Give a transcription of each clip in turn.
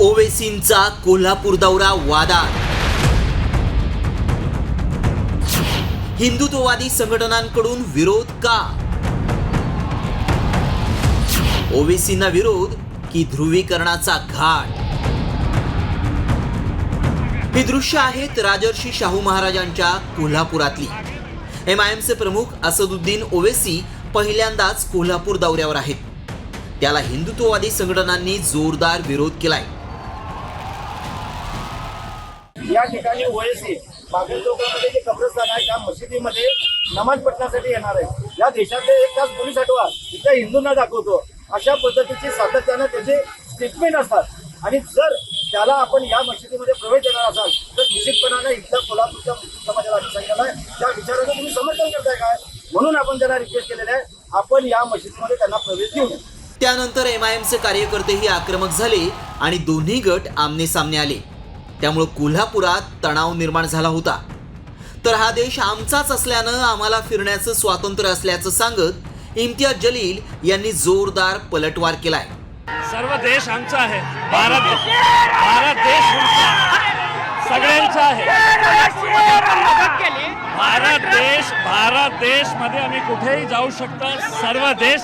ओवेसींचा कोल्हापूर दौरा वादात हिंदुत्ववादी संघटनांकडून विरोध का? ओवेसींना विरोध की ध्रुवीकरणाचा घाट? ही दृश्य आहेत राजर्षी शाहू महाराजांच्या कोल्हापुरातली. एम आय एमचे प्रमुख असदुद्दीन ओवेसी पहिल्यांदाच कोल्हापूर दौऱ्यावर आहेत. त्याला हिंदुत्ववादी संघटनांनी जोरदार विरोध केलाय. या ठिकाणी ओएसी बागल चौकामध्ये जे कब्रस्तान आहे त्या मशिदीमध्ये नमाज पठणासाठी येणार आहे. या देशातले एक तास पोलीस आठवा इथं हिंदूंना दाखवतो. अशा पद्धतीची सातत्यानं त्याचे स्टेटमेंट असतात. आणि जर त्याला आपण या मशिदीमध्ये प्रवेश देणार असाल तर निश्चितपणाने इथल्या कोल्हापूरच्या समाजाला आम्ही सांगितलं आहे त्या विचाराचं तुम्ही समर्थन करताय काय? म्हणून आपण त्यांना रिक्वेस्ट केलेलं आहे आपण या मशिदीमध्ये त्यांना प्रवेश देऊ नये. त्यानंतर एम आय एमचे कार्यकर्तेही आक्रमक झाले आणि दोन्ही गट आमने सामने आले. त्यामुळं कोल्हापुरात तणाव निर्माण झाला होता. तर हा देश आमचाच असल्यानं आम्हाला फिरण्याचं स्वातंत्र्य असल्याचं सांगत इम्तियाज जलील यांनी जोरदार पलटवार केलाय. सर्व देश आमचा आहे. भारत भारत देश सगळ्यांचा आहे. भारत देश भारत देशमध्ये आम्ही कुठेही जाऊ शकतो. सर्व देश.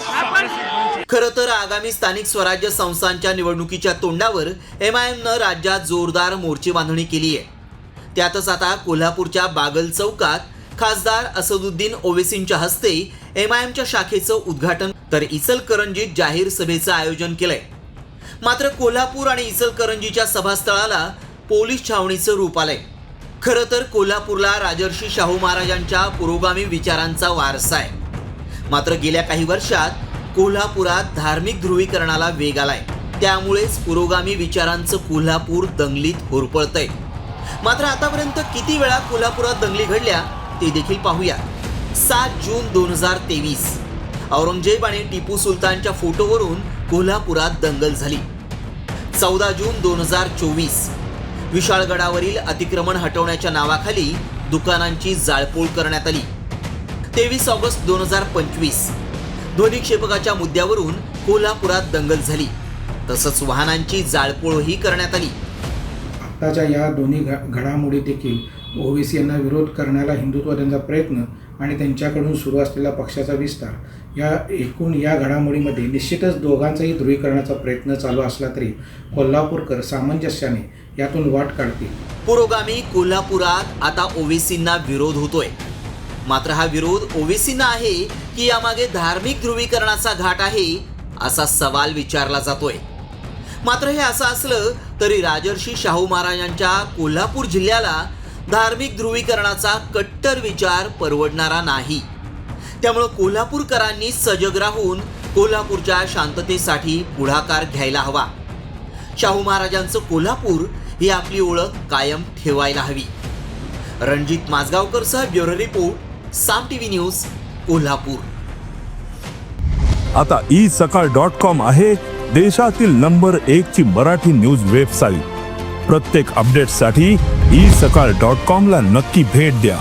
खरं तर आगामी स्थानिक स्वराज्य संस्थांच्या निवडणुकीच्या तोंडावर एम आय एमनं राज्यात जोरदार मोर्चे बांधणी केली आहे. त्यातच आता कोल्हापूरच्या बागल चौकात खासदार असदुद्दीन ओवेसींच्या हस्ते एम आय एमच्या शाखेचं उद्घाटन तर इचलकरंजीत जाहीर सभेचं आयोजन केलंय. मात्र कोल्हापूर आणि इचलकरंजीच्या सभास्थळाला पोलीस छावणीचं रूप आलंय. खरं तर कोल्हापूरला राजर्षी शाहू महाराजांच्या पुरोगामी विचारांचा वारसा आहे. मात्र गेल्या काही वर्षात कोल्हापुरात धार्मिक ध्रुवीकरणाला वेग आलाय. त्यामुळेच पुरोगामी विचारांचं कोल्हापूर दंगलीत होरपळतंय. मात्र आतापर्यंत किती वेळा कोल्हापुरात दंगली घडल्या ते देखील पाहूया. सात जून दोन हजार तेवीस. औरंगजेब आणि टिपू सुलतानच्या फोटोवरून कोल्हापुरात दंगल झाली. चौदा जून दोन हजार चोवीस. विशाळगडावरील अतिक्रमण हटवण्याच्या नावाखाली दुकानांची जाळपोळ करण्यात आली. तेवीस ऑगस्ट दोन हजार पंचवीस. ध्वनिक्षेपकाच्या मुद्द्यावरून कोल्हापुरात दंगल झाली. तसंच वाहनांची जाळपोळही करण्यात आली. आत्ताच्या या दोन्ही घडामोडी देखील ओवेसी यांना विरोध करण्याला हिंदुत्ववाद्यांचा प्रयत्न आणि त्यांच्याकडून सुरू असलेला पक्षाचा विस्तार या एकूण या घडामोडीमध्ये निश्चितच दोघांचाही ध्रुवीकरणाचा प्रयत्न चालू असला तरी कोल्हापूरकर सामंजस्याने यातून वाट काढतील. पुरोगामी कोल्हापुरात आता ओवेसींना विरोध होतोय. मात्र हा विरोध ओबीसींना आहे की यामागे धार्मिक ध्रुवीकरणाचा घाट आहे असा सवाल विचारला जातोय. मात्र हे असं असलं तरी राजर्षी शाहू महाराजांच्या कोल्हापूर जिल्ह्याला धार्मिक ध्रुवीकरणाचा कट्टर विचार परवडणारा नाही. त्यामुळं कोल्हापूरकरांनी सजग राहून कोल्हापूरच्या शांततेसाठी पुढाकार घ्यायला हवा. शाहू महाराजांचं कोल्हापूर ही आपली ओळख कायम ठेवायला हवी. Ranjit माजगावकरसह bureau report Saam TV news Kolhapur. आता ई सकाळ डॉट कॉम आहे देशातील नंबर एक ची मराठी न्यूज वेबसाईट. प्रत्येक अपडेटसाठी ई सकाळ डॉट कॉम ला नक्की भेट द्या.